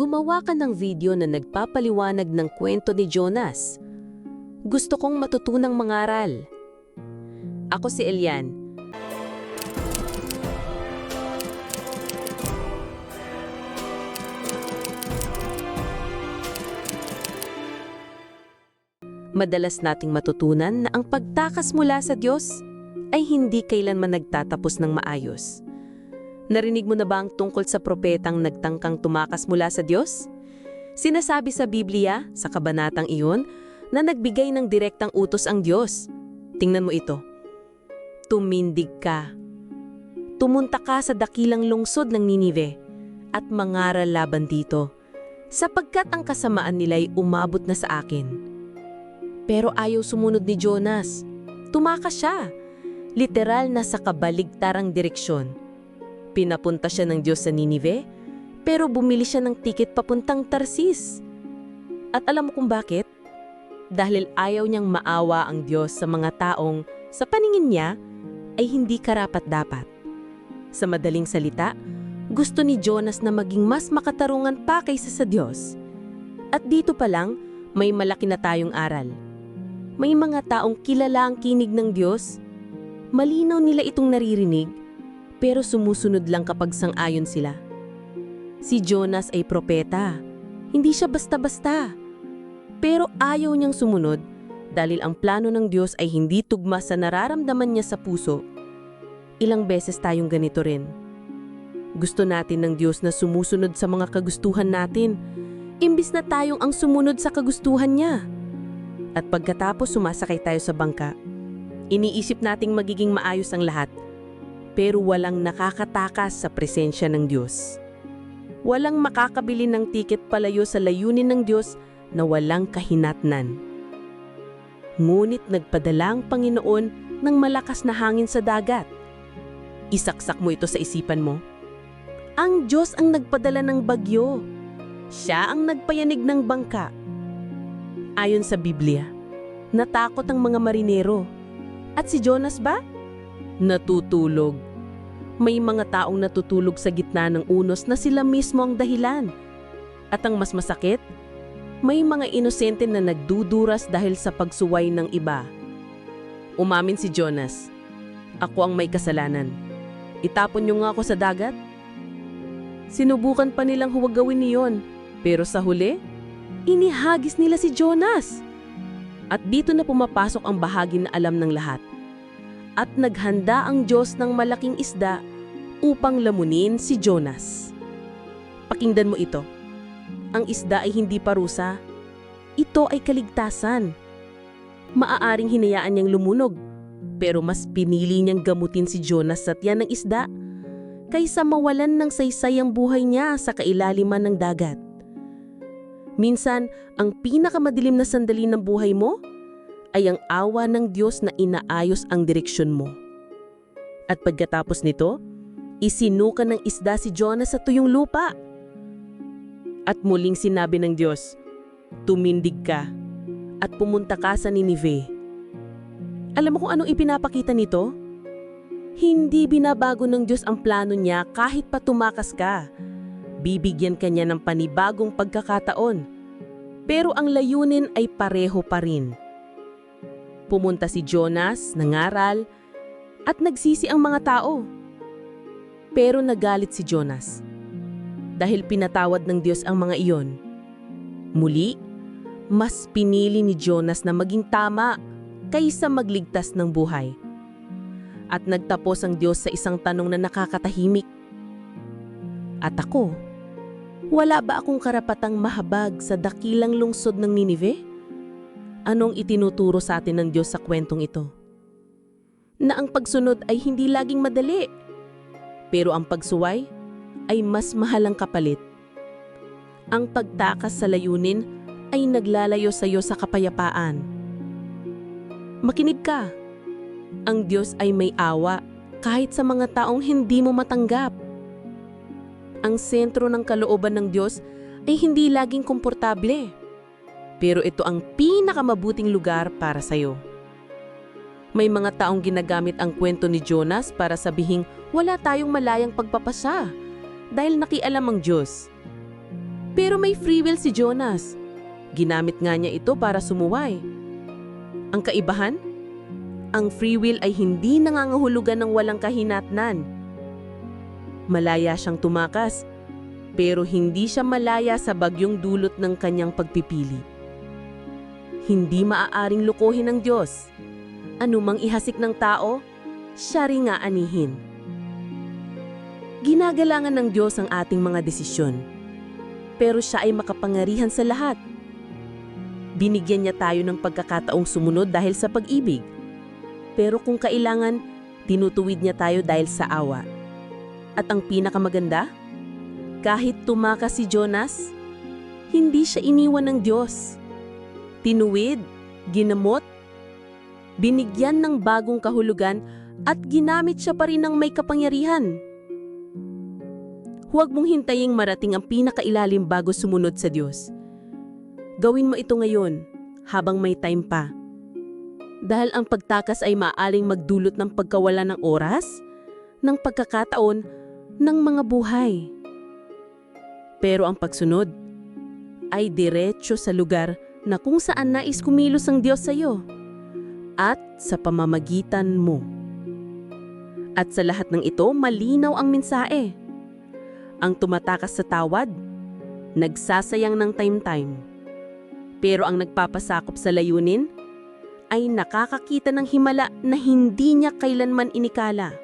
Gumawa ka ng video na nagpapaliwanag ng kwento ni Jonas. Gusto kong matutunang mangaral. Ako si Elian. Madalas nating matutunan na ang pagtakas mula sa Diyos ay hindi kailanman nagtatapos ng maayos. Narinig mo na ba ang tungkol sa propetang nagtangkang tumakas mula sa Diyos? Sinasabi sa Biblia, sa kabanatang iyon, na nagbigay ng direktang utos ang Diyos. Tingnan mo ito. Tumindig ka. Tumunta ka sa dakilang lungsod ng Ninive at mangaral laban dito, sapagkat ang kasamaan nila'y umabot na sa akin. Pero ayaw sumunod ni Jonas. Tumakas siya. Literal na sa kabaligtarang direksyon. Pinapunta siya ng Diyos sa Ninive, pero bumili siya ng tiket papuntang Tarsis. At alam mo kung bakit? Dahil ayaw niyang maawa ang Diyos sa mga taong, sa paningin niya, ay hindi karapat-dapat. Sa madaling salita, gusto ni Jonas na maging mas makatarungan pa kaysa sa Diyos. At dito pa lang, may malaki na tayong aral. May mga taong kilala ang kinig ng Diyos. Malinaw nila itong naririnig, pero sumusunod lang kapag sang-ayon sila. Si Jonas ay propeta. Hindi siya basta-basta. Pero ayaw niyang sumunod dahil ang plano ng Diyos ay hindi tugma sa nararamdaman niya sa puso. Ilang beses tayong ganito rin. Gusto natin ng Diyos na sumusunod sa mga kagustuhan natin, imbis na tayong ang sumunod sa kagustuhan niya. At pagkatapos sumasakay tayo sa bangka, iniisip nating magiging maayos ang lahat, pero walang nakakatakas sa presensya ng Diyos. Walang makakabili ng tiket palayo sa layunin ng Diyos na walang kahinatnan. Ngunit nagpadala ang Panginoon ng malakas na hangin sa dagat. Isaksak mo ito sa isipan mo. Ang Diyos ang nagpadala ng bagyo. Siya ang nagpayanig ng bangka. Ayon sa Biblia, natakot ang mga marinero. At si Jonas ba? Natutulog. May mga taong natutulog sa gitna ng unos na sila mismo ang dahilan. At ang mas masakit, may mga inosente na nagduduras dahil sa pagsuway ng iba. Umamin si Jonas, Ako ang may kasalanan. Itapon niyo nga ako sa dagat? Sinubukan pa nilang huwag gawin niyon, pero sa huli, inihagis nila si Jonas. At dito na pumapasok ang bahagi na alam ng lahat. At naghanda ang Diyos ng malaking isda upang lamunin si Jonas. Pakinggan mo ito. Ang isda ay hindi parusa. Ito ay kaligtasan. Maaaring hinayaan niyang lumunog, pero mas pinili niyang gamutin si Jonas sa tiyan ng isda kaysa mawalan ng saysay ang buhay niya sa kailaliman ng dagat. Minsan, ang pinakamadilim na sandali ng buhay mo ay ang awa ng Diyos na inaayos ang direksyon mo. At pagkatapos nito, isinuka ng isda si Jonas sa tuyong lupa. At muling sinabi ng Diyos, Tumindig ka at pumunta ka sa Ninive. Alam mo kung anong ipinapakita nito? Hindi binabago ng Diyos ang plano niya kahit pa tumakas ka. Bibigyan ka niya ng panibagong pagkakataon. Pero ang layunin ay pareho pa rin. Pumunta si Jonas, nangaral, at nagsisi ang mga tao. Pero nagalit si Jonas dahil pinatawad ng Diyos ang mga iyon. Muli, mas pinili ni Jonas na maging tama kaysa magligtas ng buhay. At nagtapos ang Diyos sa isang tanong na nakakatahimik. At ako, wala ba akong karapatang mahabag sa dakilang lungsod ng Ninive? Anong itinuturo sa atin ng Diyos sa kwentong ito? Na ang pagsunod ay hindi laging madali. Pero ang pagsuway ay mas mahalang kapalit. Ang pagtakas sa layunin ay naglalayo sa iyo sa kapayapaan. Makinig ka. Ang Diyos ay may awa kahit sa mga taong hindi mo matanggap. Ang sentro ng kalooban ng Diyos ay hindi laging komportable. Pero ito ang pinakamabuting lugar para sa iyo. May mga taong ginagamit ang kwento ni Jonas para sabihing wala tayong malayang pagpapasa dahil nakialam ang Diyos. Pero may free will si Jonas. Ginamit nga niya ito para sumuway. Ang kaibahan? Ang free will ay hindi nangangahulugan ng walang kahinatnan. Malaya siyang tumakas, pero hindi siya malaya sa bagyong dulot ng kanyang pagpipili. Hindi maaaring lukohin ng Diyos. Anumang ihasik ng tao, siya rin nga anihin. Ginagalangan ng Diyos ang ating mga desisyon, pero siya ay makapangyarihan sa lahat. Binigyan niya tayo ng pagkakataong sumunod dahil sa pag-ibig. Pero kung kailangan, tinutuwid niya tayo dahil sa awa. At ang pinakamaganda, kahit tumakas si Jonas, hindi siya iniwan ng Diyos. Tinuwid, ginamot, binigyan ng bagong kahulugan at ginamit siya pa rin ng may kapangyarihan. Huwag mong hintaying marating ang pinakailalim bago sumunod sa Diyos. Gawin mo ito ngayon, habang may time pa. Dahil ang pagtakas ay maaling magdulot ng pagkawala ng oras, ng pagkakataon, ng mga buhay. Pero ang pagsunod ay diretso sa lugar na kung saan nais kumilos ang Diyos sa iyo at sa pamamagitan mo. At sa lahat ng ito, malinaw ang mensahe. Ang tumatakas sa tawad, nagsasayang ng time-time. Pero ang nagpapasakop sa layunin ay nakakakita ng himala na hindi niya kailanman inikala.